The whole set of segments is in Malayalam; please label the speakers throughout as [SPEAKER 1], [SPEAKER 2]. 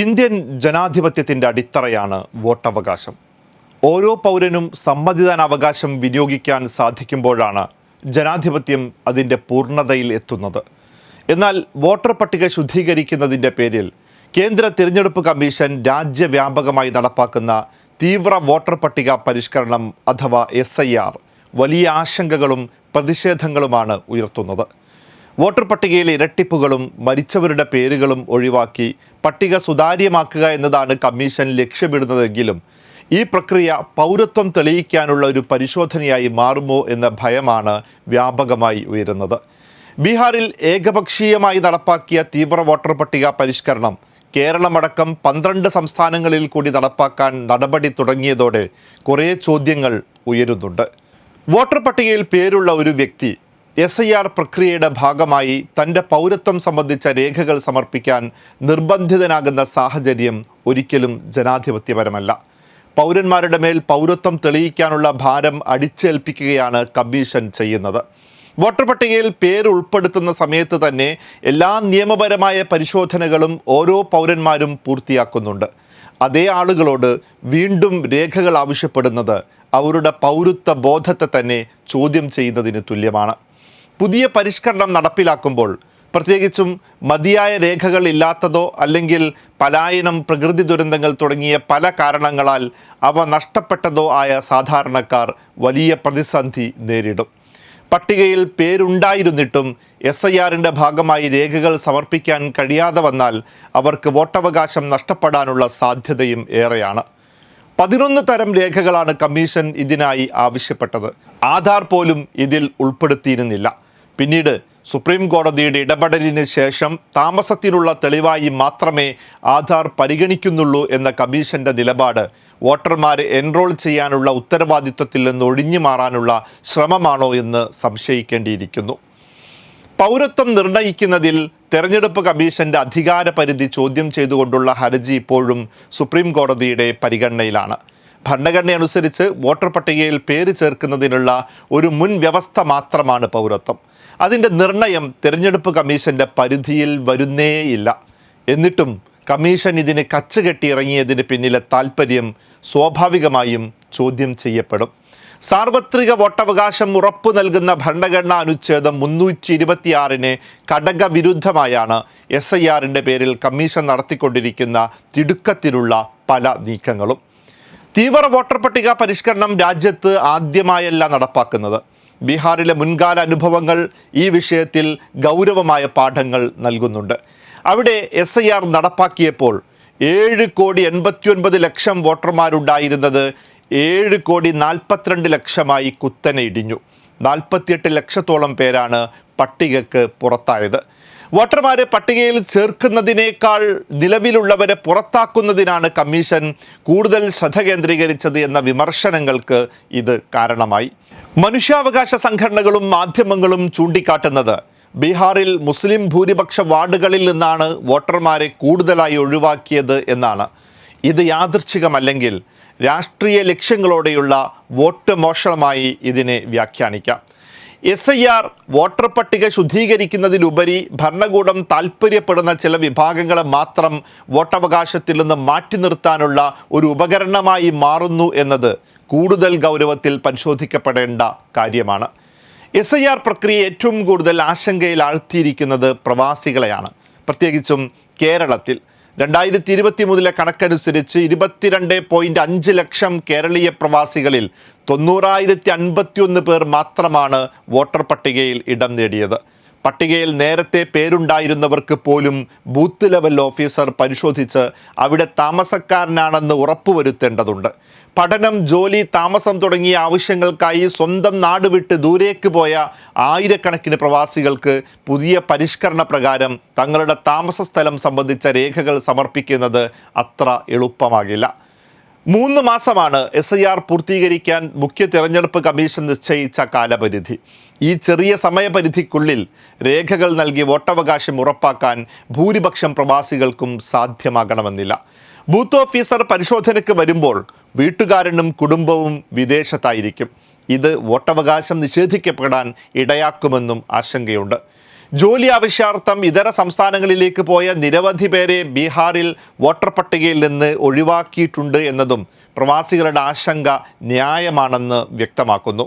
[SPEAKER 1] ഇന്ത്യൻ ജനാധിപത്യത്തിൻ്റെ അടിത്തറയാണ് വോട്ടവകാശം ഓരോ പൗരനും സമ്മതിദാനാവകാശം വിനിയോഗിക്കാൻ സാധിക്കുമ്പോഴാണ് ജനാധിപത്യം അതിൻ്റെ പൂർണ്ണതയിൽ എത്തുന്നത് എന്നാൽ വോട്ടർ പട്ടിക ശുദ്ധീകരിക്കുന്നതിൻ്റെ പേരിൽ കേന്ദ്ര തിരഞ്ഞെടുപ്പ് കമ്മീഷൻ രാജ്യവ്യാപകമായി നടപ്പാക്കുന്ന തീവ്ര വോട്ടർ പട്ടിക പരിഷ്കരണം അഥവാ എസ് വലിയ ആശങ്കകളും പ്രതിഷേധങ്ങളുമാണ് ഉയർത്തുന്നത് വോട്ടർ പട്ടികയിലെ ഇരട്ടിപ്പുകളും മരിച്ചവരുടെ പേരുകളും ഒഴിവാക്കി പട്ടിക സുതാര്യമാക്കുക എന്നതാണ് കമ്മീഷൻ ലക്ഷ്യമിടുന്നതെങ്കിലും ഈ പ്രക്രിയ പൗരത്വം തെളിയിക്കാനുള്ള ഒരു പരിശോധനയായി മാറുമോ എന്ന ഭയമാണ് വ്യാപകമായി ഉയരുന്നത് ബീഹാറിൽ ഏകപക്ഷീയമായി നടപ്പാക്കിയ തീവ്ര വോട്ടർ പട്ടിക പരിഷ്കരണം കേരളമടക്കം പന്ത്രണ്ട് സംസ്ഥാനങ്ങളിൽ കൂടി നടപ്പാക്കാൻ നടപടി തുടങ്ങിയതോടെ കുറേ ചോദ്യങ്ങൾ ഉയരുന്നുണ്ട് വോട്ടർ പട്ടികയിൽ പേരുള്ള ഒരു വ്യക്തി എസ് ഐ ആർ പ്രക്രിയയുടെ ഭാഗമായി തൻ്റെ പൗരത്വം സംബന്ധിച്ച രേഖകൾ സമർപ്പിക്കാൻ നിർബന്ധിതനാകുന്ന സാഹചര്യം ഒരിക്കലും ജനാധിപത്യപരമല്ല പൗരന്മാരുടെ മേൽ പൗരത്വം തെളിയിക്കാനുള്ള ഭാരം അടിച്ചേൽപ്പിക്കുകയാണ് കമ്മീഷൻ ചെയ്യുന്നത് വോട്ടർ പട്ടികയിൽ പേര് ഉൾപ്പെടുത്തുന്ന സമയത്ത് തന്നെ എല്ലാ നിയമപരമായ പരിശോധനകളും ഓരോ പൗരന്മാരും പൂർത്തിയാക്കുന്നുണ്ട് അതേ ആളുകളോട് വീണ്ടും രേഖകൾ ആവശ്യപ്പെടുന്നത് അവരുടെ പൗരത്വ ബോധത്തെ തന്നെ ചോദ്യം ചെയ്യുന്നതിന് തുല്യമാണ് പുതിയ പരിഷ്കരണം നടപ്പിലാക്കുമ്പോൾ പ്രത്യേകിച്ചും മതിയായ രേഖകൾ ഇല്ലാത്തതോ അല്ലെങ്കിൽ പലായനം പ്രകൃതി ദുരന്തങ്ങൾ തുടങ്ങിയ പല കാരണങ്ങളാൽ അവ നഷ്ടപ്പെട്ടതോ ആയ സാധാരണക്കാർ വലിയ പ്രതിസന്ധി നേരിടും പട്ടികയിൽ പേരുണ്ടായിരുന്നിട്ടും എസ് ഐ ആറിൻ്റെ ഭാഗമായി രേഖകൾ സമർപ്പിക്കാൻ കഴിയാതെ വന്നാൽ അവർക്ക് വോട്ടവകാശം നഷ്ടപ്പെടാനുള്ള സാധ്യതയും ഏറെയാണ് പതിനൊന്ന് തരം രേഖകളാണ് കമ്മീഷൻ ഇതിനായി ആവശ്യപ്പെട്ടത് ആധാർ പോലും ഇതിൽ ഉൾപ്പെടുത്തിയിരുന്നില്ല പിന്നീട് സുപ്രീം കോടതിയുടെ ഇടപെടലിന് ശേഷം താമസത്തിനുള്ള തെളിവായി മാത്രമേ ആധാർ പരിഗണിക്കുന്നുള്ളൂ എന്ന കമ്മീഷന്റെ നിലപാട് വോട്ടർമാരെ എൻറോൾ ചെയ്യാനുള്ള ഉത്തരവാദിത്വത്തിൽ നിന്ന് ഒഴിഞ്ഞു മാറാനുള്ള ശ്രമമാണോ എന്ന് സംശയിക്കേണ്ടിയിരിക്കുന്നു പൗരത്വം നിർണയിക്കുന്നതിൽ തെരഞ്ഞെടുപ്പ് കമ്മീഷന്റെ അധികാരപരിധി ചോദ്യം ചെയ്തുകൊണ്ടുള്ള ഹർജി ഇപ്പോഴും സുപ്രീം കോടതിയുടെ പരിഗണനയിലാണ് അനുസരിച്ച് വോട്ടർ പട്ടികയിൽ പേര് ചേർക്കുന്നതിനുള്ള ഒരു മുൻ വ്യവസ്ഥ മാത്രമാണ് പൗരത്വം അതിൻ്റെ നിർണയം തിരഞ്ഞെടുപ്പ് കമ്മീഷൻ്റെ പരിധിയിൽ വരുന്നേയില്ല എന്നിട്ടും കമ്മീഷൻ ഇതിന് കച്ചുകെട്ടിയിറങ്ങിയതിന് പിന്നിലെ താൽപ്പര്യം സ്വാഭാവികമായും ചോദ്യം ചെയ്യപ്പെടും സാർവത്രിക വോട്ടവകാശം ഉറപ്പു നൽകുന്ന ഭരണഘടനാ അനുച്ഛേദം മുന്നൂറ്റി ഇരുപത്തിയാറിന് കടകവിരുദ്ധമായാണ് എസ് ഐ ആറിൻ്റെ പേരിൽ കമ്മീഷൻ നടത്തിക്കൊണ്ടിരിക്കുന്ന തിടുക്കത്തിലുള്ള പല നീക്കങ്ങളും തീവ്ര വോട്ടർ പട്ടിക പരിഷ്കരണം രാജ്യത്ത് ആദ്യമായല്ല നടപ്പാക്കുന്നത് ബീഹാറിലെ മുൻകാല അനുഭവങ്ങൾ ഈ വിഷയത്തിൽ ഗൗരവമായ പാഠങ്ങൾ നൽകുന്നുണ്ട് അവിടെ എസ് ഐ ആർ നടപ്പാക്കിയപ്പോൾ ഏഴ് കോടി എൺപത്തിയൊൻപത് ലക്ഷം വോട്ടർമാരുണ്ടായിരുന്നത് ഏഴ് കോടി നാൽപ്പത്തിരണ്ട് ലക്ഷമായി കുത്തനെ ഇടിഞ്ഞു നാൽപ്പത്തിയെട്ട് ലക്ഷത്തോളം പേരാണ് പട്ടികക്ക് പുറത്തായത് വോട്ടർമാരെ പട്ടികയിൽ ചേർക്കുന്നതിനേക്കാൾ നിലവിലുള്ളവരെ പുറത്താക്കുന്നതിനാണ് കമ്മീഷൻ കൂടുതൽ ശ്രദ്ധ കേന്ദ്രീകരിച്ചത് എന്ന വിമർശനങ്ങൾക്ക് ഇത് കാരണമായി മനുഷ്യാവകാശ സംഘടനകളും മാധ്യമങ്ങളും ചൂണ്ടിക്കാട്ടുന്നത് ബീഹാറിൽ മുസ്ലിം ഭൂരിപക്ഷ വാർഡുകളിൽ നിന്നാണ് വോട്ടർമാരെ കൂടുതലായി ഒഴിവാക്കിയത് എന്നാണ് ഇത് യാദൃച്ഛികമല്ലെങ്കിൽ രാഷ്ട്രീയ ലക്ഷ്യങ്ങളോടെയുള്ള വോട്ട് മോഷണമായി ഇതിനെ വ്യാഖ്യാനിക്കാം എസ് ഐ ആർ വോട്ടർ പട്ടിക ശുദ്ധീകരിക്കുന്നതിലുപരി ഭരണകൂടം താൽപ്പര്യപ്പെടുന്ന ചില വിഭാഗങ്ങളെ മാത്രം വോട്ടവകാശത്തിൽ നിന്ന് മാറ്റി നിർത്താനുള്ള ഒരു ഉപകരണമായി മാറുന്നു എന്നത് കൂടുതൽ ഗൗരവത്തിൽ പരിശോധിക്കപ്പെടേണ്ട കാര്യമാണ് എസ് ഐ ആർ പ്രക്രിയ ഏറ്റവും കൂടുതൽ ആശങ്കയിൽ ആഴ്ത്തിയിരിക്കുന്നത് പ്രവാസികളെയാണ് പ്രത്യേകിച്ചും കേരളത്തിൽ രണ്ടായിരത്തി ഇരുപത്തി മൂന്നിലെ കണക്കനുസരിച്ച് ഇരുപത്തിരണ്ട് പോയിന്റ് അഞ്ച് ലക്ഷം കേരളീയ പ്രവാസികളിൽ തൊണ്ണൂറായിരത്തി അൻപത്തി ഒന്ന് പേർ മാത്രമാണ് വോട്ടർ പട്ടികയിൽ ഇടം നേടിയത് പട്ടികയിൽ നേരത്തെ പേരുണ്ടായിരുന്നവർക്ക് പോലും ബൂത്ത് ലെവൽ ഓഫീസർ പരിശോധിച്ച് അവിടെ താമസക്കാരനാണെന്ന് ഉറപ്പുവരുത്തേണ്ടതുണ്ട് പഠനം ജോലി താമസം തുടങ്ങിയ ആവശ്യങ്ങൾക്കായി സ്വന്തം നാട് വിട്ട് ദൂരേക്ക് പോയ ആയിരക്കണക്കിന് പ്രവാസികൾക്ക് പുതിയ പരിഷ്കരണ പ്രകാരം തങ്ങളുടെ താമസ സ്ഥലം സംബന്ധിച്ച രേഖകൾ സമർപ്പിക്കുന്നത് അത്ര എളുപ്പമാകില്ല മൂന്ന് മാസമാണ് എസ് ഐ ആർ പൂർത്തീകരിക്കാൻ മുഖ്യ തിരഞ്ഞെടുപ്പ് കമ്മീഷൻ നിശ്ചയിച്ച കാലപരിധി ഈ ചെറിയ സമയപരിധിക്കുള്ളിൽ രേഖകൾ നൽകി വോട്ടവകാശം ഉറപ്പാക്കാൻ ഭൂരിപക്ഷം പ്രവാസികൾക്കും സാധ്യമാകണമെന്നില്ല ബൂത്ത് ഓഫീസർ പരിശോധനയ്ക്ക് വരുമ്പോൾ വീട്ടുകാരനും കുടുംബവും വിദേശത്തായിരിക്കും ഇത് വോട്ടവകാശം നിഷേധിക്കപ്പെടാൻ ഇടയാക്കുമെന്നും ആശങ്കയുണ്ട് ജോലി ആവശ്യാർത്ഥം ഇതര സംസ്ഥാനങ്ങളിലേക്ക് പോയ നിരവധി പേരെ ബീഹാറിൽ വോട്ടർ പട്ടികയിൽ നിന്ന് ഒഴിവാക്കിയിട്ടുണ്ട് എന്നതും പ്രവാസികളുടെ ആശങ്ക ന്യായമാണെന്ന് വ്യക്തമാക്കുന്നു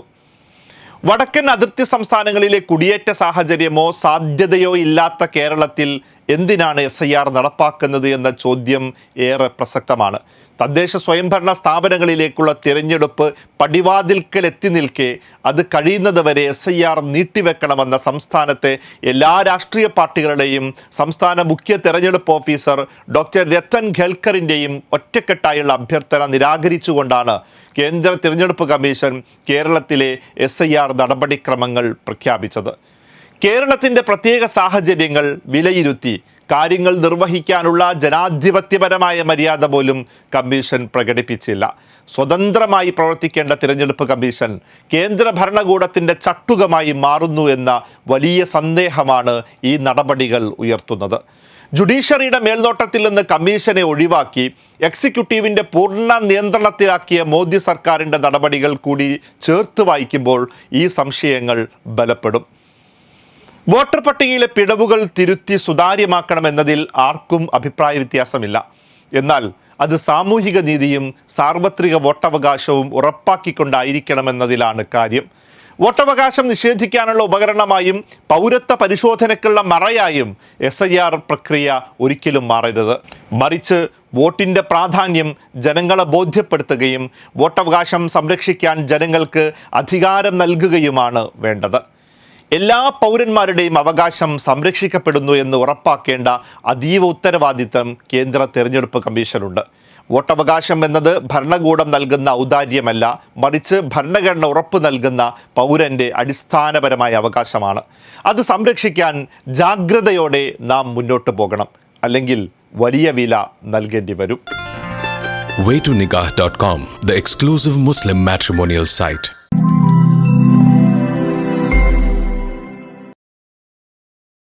[SPEAKER 1] വടക്കൻ അതിർത്തി സംസ്ഥാനങ്ങളിലെ കുടിയേറ്റ സാഹചര്യമോ സാധ്യതയോ ഇല്ലാത്ത കേരളത്തിൽ എന്തിനാണ് എസ് നടപ്പാക്കുന്നത് എന്ന ചോദ്യം ഏറെ പ്രസക്തമാണ് തദ്ദേശ സ്വയംഭരണ സ്ഥാപനങ്ങളിലേക്കുള്ള തിരഞ്ഞെടുപ്പ് പടിവാതിൽക്കൽ എത്തി നിൽക്കെ അത് കഴിയുന്നത് വരെ എസ് ഐ ആർ നീട്ടിവെക്കണമെന്ന സംസ്ഥാനത്തെ എല്ലാ രാഷ്ട്രീയ പാർട്ടികളുടെയും സംസ്ഥാന മുഖ്യ തെരഞ്ഞെടുപ്പ് ഓഫീസർ ഡോക്ടർ രത്തൻ ഖേൽക്കറിൻ്റെയും ഒറ്റക്കെട്ടായുള്ള അഭ്യർത്ഥന നിരാകരിച്ചുകൊണ്ടാണ് കേന്ദ്ര തിരഞ്ഞെടുപ്പ് കമ്മീഷൻ കേരളത്തിലെ എസ് ഐ ആർ നടപടിക്രമങ്ങൾ പ്രഖ്യാപിച്ചത് കേരളത്തിൻ്റെ പ്രത്യേക സാഹചര്യങ്ങൾ വിലയിരുത്തി കാര്യങ്ങൾ നിർവഹിക്കാനുള്ള ജനാധിപത്യപരമായ മര്യാദ പോലും കമ്മീഷൻ പ്രകടിപ്പിച്ചില്ല സ്വതന്ത്രമായി പ്രവർത്തിക്കേണ്ട തിരഞ്ഞെടുപ്പ് കമ്മീഷൻ കേന്ദ്ര ഭരണകൂടത്തിൻ്റെ ചട്ടുകമായി മാറുന്നു എന്ന വലിയ സന്ദേഹമാണ് ഈ നടപടികൾ ഉയർത്തുന്നത് ജുഡീഷ്യറിയുടെ മേൽനോട്ടത്തിൽ നിന്ന് കമ്മീഷനെ ഒഴിവാക്കി എക്സിക്യൂട്ടീവിൻ്റെ പൂർണ്ണ നിയന്ത്രണത്തിലാക്കിയ മോദി സർക്കാരിൻ്റെ നടപടികൾ കൂടി ചേർത്ത് വായിക്കുമ്പോൾ ഈ സംശയങ്ങൾ ബലപ്പെടും വോട്ടർ പട്ടികയിലെ പിഴവുകൾ തിരുത്തി സുതാര്യമാക്കണമെന്നതിൽ ആർക്കും അഭിപ്രായ വ്യത്യാസമില്ല എന്നാൽ അത് സാമൂഹിക നീതിയും സാർവത്രിക വോട്ടവകാശവും ഉറപ്പാക്കിക്കൊണ്ടായിരിക്കണമെന്നതിലാണ് കാര്യം വോട്ടവകാശം നിഷേധിക്കാനുള്ള ഉപകരണമായും പൗരത്വ പരിശോധനയ്ക്കുള്ള മറയായും എസ് ഐ ആർ പ്രക്രിയ ഒരിക്കലും മാറരുത് മറിച്ച് വോട്ടിൻ്റെ പ്രാധാന്യം ജനങ്ങളെ ബോധ്യപ്പെടുത്തുകയും വോട്ടവകാശം സംരക്ഷിക്കാൻ ജനങ്ങൾക്ക് അധികാരം നൽകുകയുമാണ് വേണ്ടത് എല്ലാ പൗരന്മാരുടെയും അവകാശം സംരക്ഷിക്കപ്പെടുന്നു എന്ന് ഉറപ്പാക്കേണ്ട അതീവ ഉത്തരവാദിത്തം കേന്ദ്ര തെരഞ്ഞെടുപ്പ് കമ്മീഷനുണ്ട് വോട്ടവകാശം എന്നത് ഭരണകൂടം നൽകുന്ന ഔദാര്യമല്ല മറിച്ച് ഭരണഘടന ഉറപ്പ് നൽകുന്ന പൗരൻ്റെ അടിസ്ഥാനപരമായ അവകാശമാണ് അത് സംരക്ഷിക്കാൻ ജാഗ്രതയോടെ നാം മുന്നോട്ട് പോകണം അല്ലെങ്കിൽ വലിയ വില നൽകേണ്ടി വരും the exclusive muslim matrimonial site